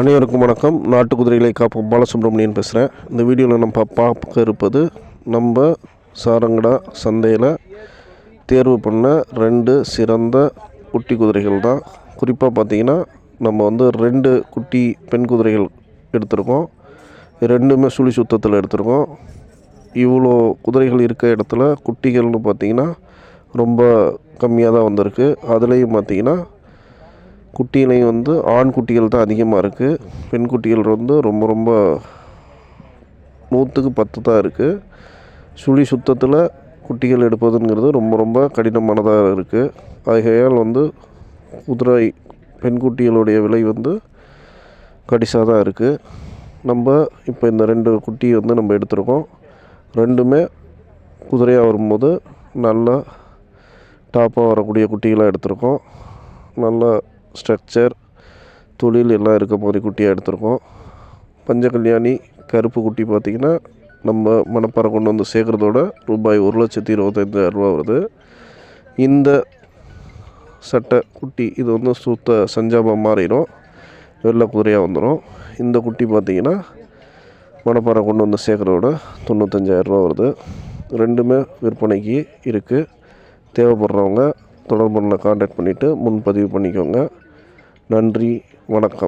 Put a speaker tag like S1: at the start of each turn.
S1: அனைவருக்கும் வணக்கம். நாட்டு குதிரைகளை காப்போம். பாலசுப்ரமணியன் பேசுகிறேன் இந்த வீடியோவில் நம்ம பார்க்க இருப்பது நம்ம சாரங்கடா சந்தையில் தேர்வு பண்ண ரெண்டு சிறந்த குட்டி குதிரைகள் தான். குறிப்பாக பார்த்திங்கன்னா நம்ம வந்து ரெண்டு குட்டி பெண் குதிரைகள் எடுத்திருக்கோம். ரெண்டுமே சுழி சுத்தத்தில் எடுத்திருக்கோம். இவ்வளோ குதிரைகள் இருக்க இடத்துல குட்டிகள்னு பார்த்திங்கன்னா ரொம்ப கம்மியாக தான் வந்திருக்கு. அதுலேயும் பார்த்தீங்கன்னா குட்டியிலையும் வந்து ஆண் குட்டிகள் தான் அதிகமாக இருக்குது பெண் குட்டிகள் வந்து ரொம்ப ரொம்ப நூற்றுக்கு பத்து தான் இருக்குது சுழி சுத்தத்தில் குட்டிகள் எடுப்பதுங்கிறது ரொம்ப ரொம்ப கடினமானதாக இருக்குது ஆகையால் வந்து குதிரை பெண் குட்டிகளுடைய விலை வந்து கடிசாக தான் இருக்குது நம்ம இப்போ இந்த ரெண்டு குட்டி வந்து நம்ம எடுத்திருக்கோம். ரெண்டுமே குதிரையாக வரும்போது நல்லா டாப்பாக வரக்கூடிய குட்டிகளாக எடுத்திருக்கோம். நல்லா ஸ்ட்ரக்சர் தொழில் எல்லாம் இருக்க மாதிரி குட்டியாக எடுத்திருக்கோம். பஞ்சகல்யாணி கருப்பு குட்டி பார்த்திங்கன்னா நம்ம மணப்பாறை கொண்டு வந்து சேர்க்குறதோட ரூபாய் ஒரு லட்சத்தி இருபத்தஞ்சாயிரம் ரூபா வருது. இந்த சட்டை குட்டி இது வந்து சுத்த சஞ்சாபம் மாறிடும். வெள்ளை குதிரையாக வந்துடும் இந்த குட்டி பார்த்திங்கன்னா மணப்பாறை கொண்டு வந்து சேர்க்குறதோட தொண்ணூத்தஞ்சாயிரரூவா வருது. ரெண்டுமே விற்பனைக்கு இருக்குது தேவைப்படுறவங்க தொடர்புல காண்டாக்ட் பண்ணிவிட்டு முன்பதிவு பண்ணிக்கோங்க. நன்றி வணக்கம்.